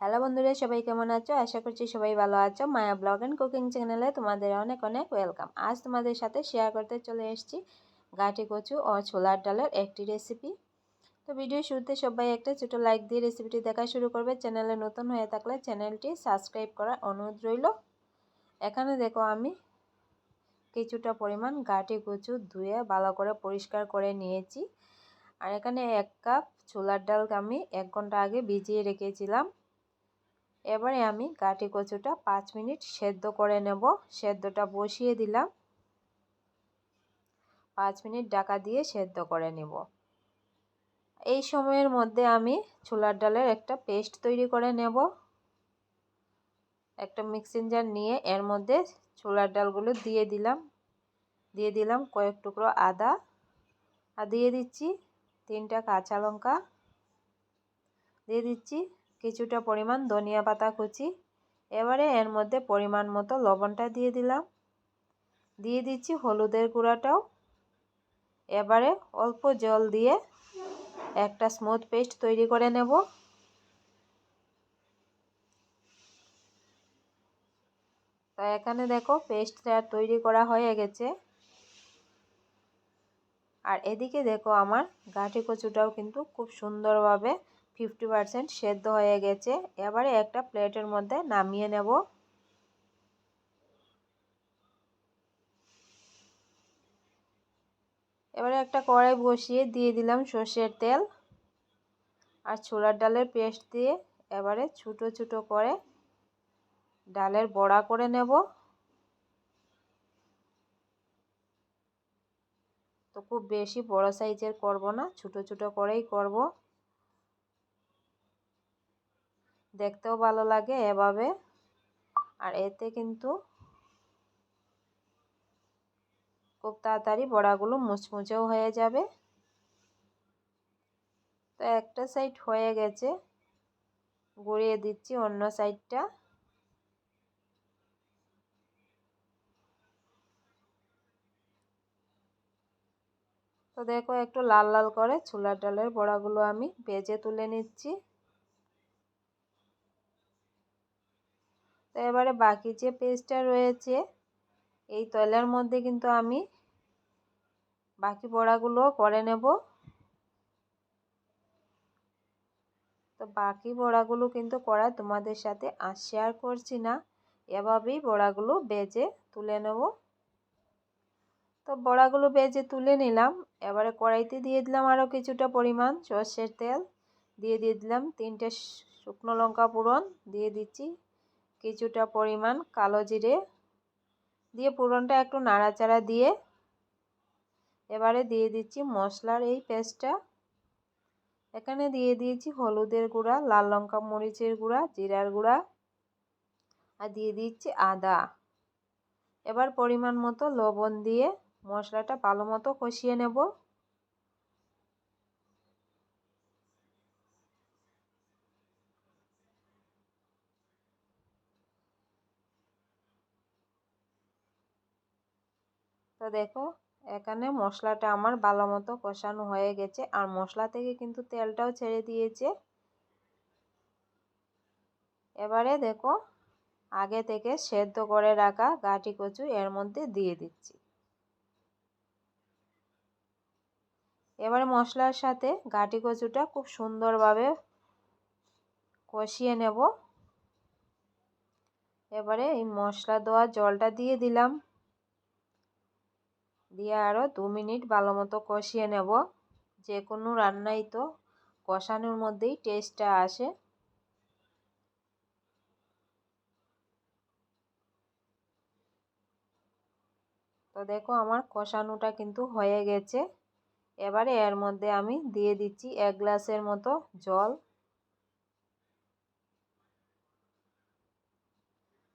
Hello বন্ধুরা, সবাই কেমন আছো? আশা করছি সবাই ভালো আছো। মায়া ব্লগ অ্যান্ড কুকিং চ্যানেলে তোমাদের অনেক অনেক ওয়েলকাম। আজ তোমাদের সাথে শেয়ার করতে চলে এসেছি গাঁটি কচু ও ছোলার ডালের একটি রেসিপি। তো ভিডিও শুরুতে সবাই একটা ছোটো লাইক দিয়ে রেসিপিটি দেখা শুরু করবে। চ্যানেলে নতুন হয়ে থাকলে চ্যানেলটি সাবস্ক্রাইব করার অনুরোধ রইল। এখানে দেখো আমি কিছুটা পরিমাণ গাঁটি কচু ধুয়ে ভালো করে পরিষ্কার করে নিয়েছি। আর এখানে এক কাপ ছোলার ডালকে আমি এক ঘণ্টা আগে ভিজিয়ে রেখেছিলাম। এবারে আমি কাটি কচুটা পাঁচ মিনিট সেদ্ধ করে নেব। সেদ্ধটা বসিয়ে দিলাম। পাঁচ মিনিট ডাকা দিয়ে সেদ্ধ করে নেব। এই সময়ের মধ্যে আমি ছোলার ডালের একটা পেস্ট তৈরি করে নেব। একটা মিক্সিং জার নিয়ে এর মধ্যে ছোলার ডালগুলো দিয়ে দিলাম। দিয়ে দিলাম কয়েক টুকরো আদা। আর দিয়ে দিচ্ছি তিনটা কাঁচা লঙ্কা। দিয়ে দিচ্ছি কিছুটা পরিমাণ ধনিয়া পাতা কুচি। এবারে এর মধ্যে পরিমাণ মতো লবণটা দিয়ে দিলাম। দিয়ে দিচ্ছি হলুদের গুঁড়াটাও। এবারে অল্প জল দিয়ে একটা স্মুথ পেস্ট তৈরি করে নেব। তো এখানে দেখো পেস্টটা তৈরি করা হয়ে গেছে। আর এদিকে দেখো আমার গাঠি কচুটাও কিন্তু খুব সুন্দরভাবে ফিফটি পারসেন্ট সেদ্ধ হয়ে গেছে। এবারে একটা প্লেটের মধ্যে নামিয়ে নেব। এবারে একটা কড়াই বসিয়ে দিয়ে দিলাম সর্ষের তেল আর ছোলার ডালের পেস্ট দিয়ে এবারে ছোটো ছোটো করে ডালের বড়া করে নেব। তো খুব বেশি বড় সাইজের করব না, ছোটো ছোটো করেই করব। দেখতেও ভালো লাগে এভাবে। আর এতে কিন্তু খুব তাড়াতাড়ি বড়াগুলো মুচমুচেও হয়ে যাবে। তো একটা সাইড হয়ে গেছে। গড়িয়ে দিচ্ছি অন্য সাইডটা তো দেখো একটু লাল লাল করে ছোলার ডালের বড়াগুলো আমি ভেজে তুলে নিচ্ছি। তো এবারে বাকি যে পেস্টটা রয়েছে, এই তৈলের মধ্যে কিন্তু আমি বাকি বড়াগুলো করে নেব। তো বাকি বড়াগুলো কিন্তু করা তোমাদের সাথে আর শেয়ার করছি না, এভাবেই বড়াগুলো বেজে তুলে নেব। তো বড়াগুলো বেজে তুলে নিলাম, এবারে কড়াইতে দিয়ে দিলাম আরও কিছুটা পরিমাণ সর্ষের তেল, দিয়ে দিয়ে দিলাম তিনটে শুকনো লঙ্কা পুরন দিয়ে দিচ্ছি কিছুটা পরিমাণ কালো জিরে দিয়ে পুরনটা একটু নাড়াচাড়া দিয়ে এবারে দিয়ে দিচ্ছি মশলার এই পেস্টটা। এখানে দিয়ে দিয়েছি হলুদের গুঁড়া, লাল লঙ্কা মরিচের গুঁড়া, জিরার গুঁড়া আর দিয়ে দিচ্ছি আদা। এবার পরিমাণ মতো লবণ দিয়ে মশলাটা ভালো মতো কষিয়ে নেব। তো দেখো, এখানে মশলাটা আমার ভালো মতো কষানো হয়ে গেছে। আর মশলা থেকে কিন্তু তেলটাও ছেড়ে দিয়েছে। এবারে দেখো, আগে থেকে সেদ্ধ করে রাখা গাটি কচু এর মধ্যে দিয়ে দিচ্ছি। এবারে মশলার সাথে গাটি কচুটা খুব সুন্দরভাবে কষিয়ে নেব। এবারে এই মশলা দেওয়া জলটা দিয়ে দিলাম। দিয়ে আরও দু মিনিট ভালো মতো কষিয়ে নেব। যে কোনো রান্নাই তো, কষানোর মধ্যেই টেস্টটা আসে। তো দেখো আমার কষানোটা কিন্তু হয়ে গেছে। এবারে এর মধ্যে আমি দিয়ে দিচ্ছি এক গ্লাসের মতো জল।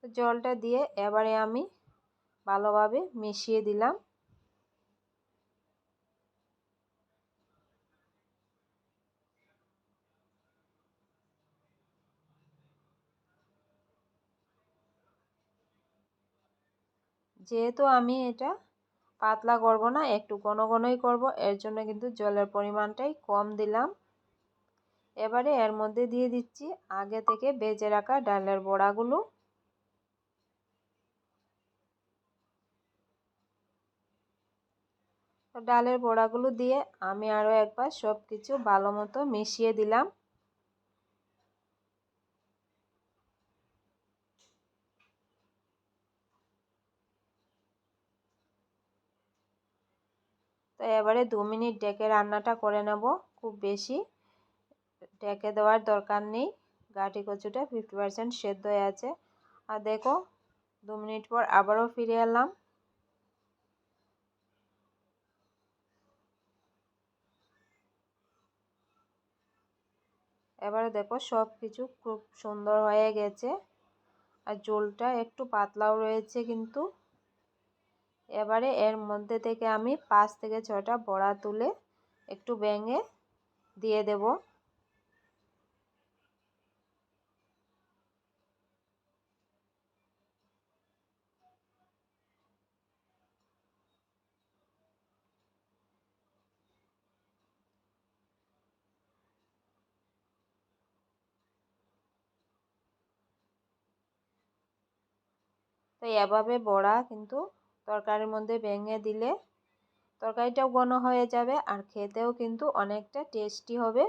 জলটা দিয়ে এবারে আমি ভালোভাবে মিশিয়ে দিলাম। যেহেতু আমি এটা পাতলা করব না, একটু ঘন ঘনই করব, এর জন্য কিন্তু জলের পরিমাণটাই কম দিলাম। এবারে এর মধ্যে দিয়ে দিচ্ছি আগে থেকে বেজে রাখা ডালের বড়াগুলো। ডালের বড়াগুলো দিয়ে আমি আরও একবার সব কিছু ভালো মতো মিশিয়ে দিলাম তো এবারে দু মিনিট ডেকে রান্নাটা করে নেব, খুব বেশি। ডেকে দেওয়ার দরকার নেই। গাটি কচুটা ফিফটি পারসেন্ট সেদ্ধ হয়ে আছে। আর দেখো, দু মিনিট পর আবারও ফিরে এলাম। এবারে দেখো সব কিছু খুব সুন্দর হয়ে গেছে। আর ঝোলটা একটু পাতলাও রয়েছে কিন্তু। এবারে এর মধ্যে থেকে আমি পাঁচ থেকে ছটা বড়া তুলে একটু ভেঙে দিয়ে দেব। তো এভাবে বড়া কিন্তু তরকারির মধ্যে ভেঙে দিলে তরকারিটাও ঘন হয়ে যাবে আর খেতেও কিন্তু অনেকটা টেস্টি হবে।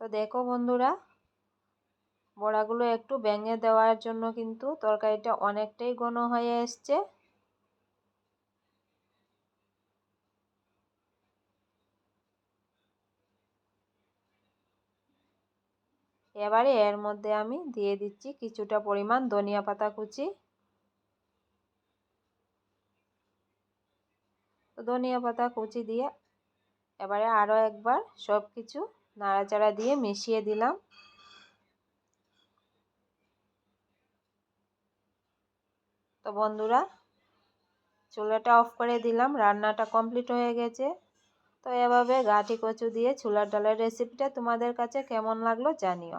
তো দেখো বন্ধুরা, বড়াগুলো একটু ভেঙে দেওয়ার জন্য কিন্তু তরকারিটা অনেকটাই ঘন হয়ে এসছে। এবারে এর মধ্যে আমি দিয়ে দিচ্ছি কিছুটা পরিমাণ ধনিয়া পাতা কুচি। ধনিয়া পাতা কুচি দিয়ে এবারে আরও একবার সব কিছু নাড়াচাড়া দিয়ে মিশিয়ে দিলাম। তো বন্ধুরা, চুলাটা অফ করে দিলাম, রান্নাটা কমপ্লিট হয়ে গেছে। তো এভাবে গাঁটি কচু দিয়ে ছোলার ডালের রেসিপিটা তোমাদের কাছে কেমন লাগল জানিও।